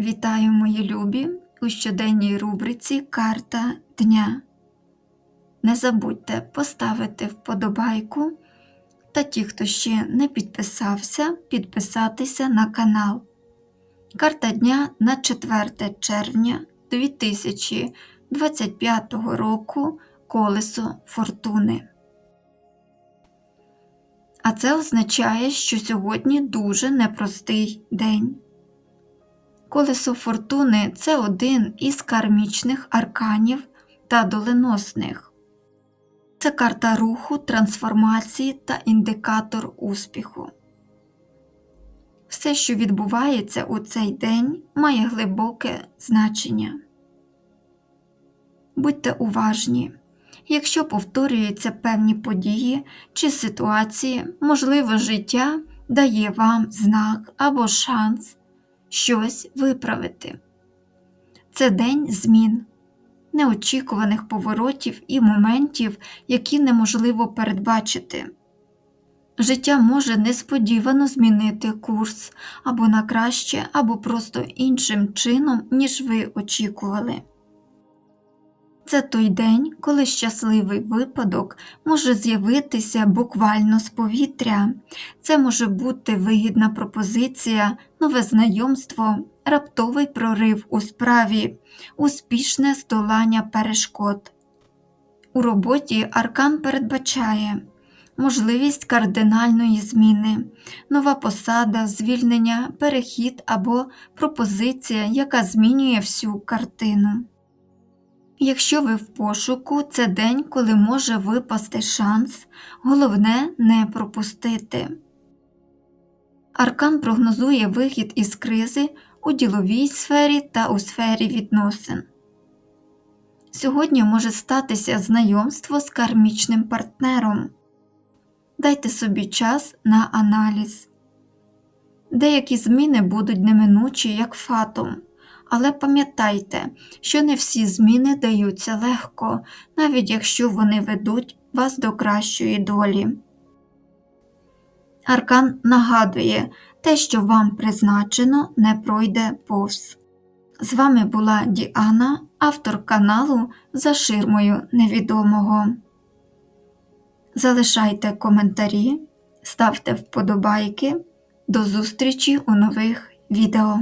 Вітаю, мої любі, у щоденній рубриці Карта дня. Не забудьте поставити вподобайку та ті, хто ще не підписався, підписатися на канал. Карта дня на 4 червня 2025 року Колесо Фортуни. А це означає, що сьогодні дуже непростий день. Колесо фортуни це один із кармічних арканів та доленосних. Це карта руху, трансформації та індикатор успіху. Все, що відбувається у цей день, має глибоке значення. Будьте уважні. Якщо повторюються певні події чи ситуації, можливо, життя дає вам знак або шанс щось виправити. Це день змін, неочікуваних поворотів і моментів, які неможливо передбачити. Життя може несподівано змінити курс або на краще, або просто іншим чином, ніж ви очікували. Це той день, коли щасливий випадок може з'явитися буквально з повітря. Це може бути вигідна пропозиція, нове знайомство, раптовий прорив у справі, успішне здолання перешкод. У роботі аркан передбачає можливість кардинальної зміни, нова посада, звільнення, перехід або пропозиція, яка змінює всю картину. Якщо ви в пошуку, це день, коли може випасти шанс, головне не пропустити. Аркан прогнозує вихід із кризи у діловій сфері та у сфері відносин. Сьогодні може статися знайомство з кармічним партнером. Дайте собі час на аналіз. Деякі зміни будуть неминучі, як фатум. Але пам'ятайте, що не всі зміни даються легко, навіть якщо вони ведуть вас до кращої долі. Аркан нагадує, те, що вам призначено, не пройде повз. З вами була Діана, автор каналу За ширмою невідомого. Залишайте коментарі, ставте вподобайки. До зустрічі у нових відео.